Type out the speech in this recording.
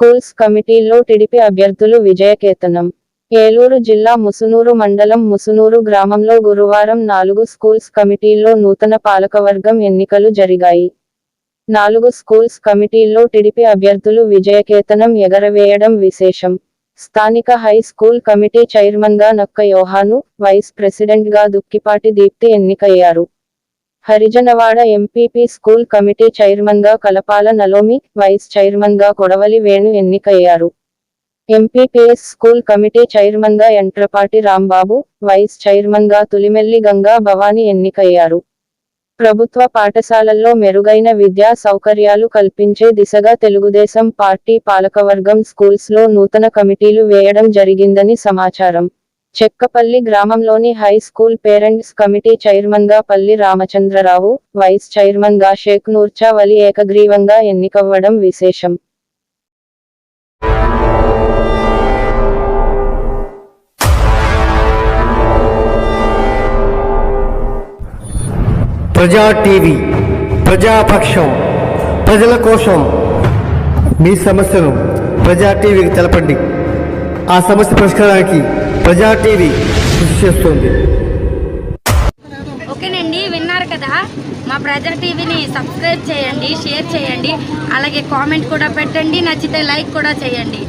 Schools కమిటీల్లో TDP అభ్యర్థులు విజయకేతనం. ఏలూరు జిల్లా ముసునూరు మండలం ముసునూరు గ్రామంలో గురువారం నాలుగు స్కూల్స్ కమిటీల్లో నూతన పాలకవర్గం ఎన్నికలు జరిగాయి. నాలుగు స్కూల్స్ కమిటీల్లో టిడిపి అభ్యర్థులు విజయకేతనం ఎగరవేయడం విశేషం. స్థానిక హై స్కూల్ కమిటీ చైర్మన్గా నక్క యోహాను వైస్ ప్రెసిడెంట్గా దుక్కిపాటి దీప్తి ఎన్నికయ్యారు. హరిజనవాడ ఎంపీపీ స్కూల్ కమిటీ చైర్మన్గా కలపాల నలోమి వైస్ చైర్మన్గా కొడవలి వేణు ఎన్నికయ్యారు. ఎంపీపీఎస్ స్కూల్ కమిటీ చైర్మన్గా ఎంట్రపాటి రాంబాబు వైస్ చైర్మన్గా తులిమెల్లి గంగా భవానీ ఎన్నికయ్యారు. ప్రభుత్వ పాఠశాలల్లో మెరుగైన విద్యా సౌకర్యాలు కల్పించే దిశగా తెలుగుదేశం పార్టీ పాలకవర్గం స్కూల్స్లో నూతన కమిటీలు వేయడం జరిగిందని సమాచారం. చెక్కపల్లి గ్రామంలోని హై స్కూల్ పేరెంట్స్ కమిటీ చైర్మన్గా పల్లి రామచంద్రరావు వైస్ చైర్మన్గా షేక్ నూర్చా వలి ఏకగ్రీవంగా ఎన్నికవ్వడం విశేషం. ప్రజా టీవీ ప్రజాపక్షం ప్రజల కోసం మీ సమస్యను ప్రజా టీవీకి తెలపండి. ఆ సమస్య పరిష్కారానికి ప్రజా టీవీ కృషి చేస్తుంది. ఓకేనండి విన్నారు కదా? మా ప్రజా టీవీని సబ్స్క్రైబ్ చేయండి షేర్ చేయండి అలాగే కామెంట్ కూడా పెట్టండి నచ్చితే లైక్ కూడా చేయండి.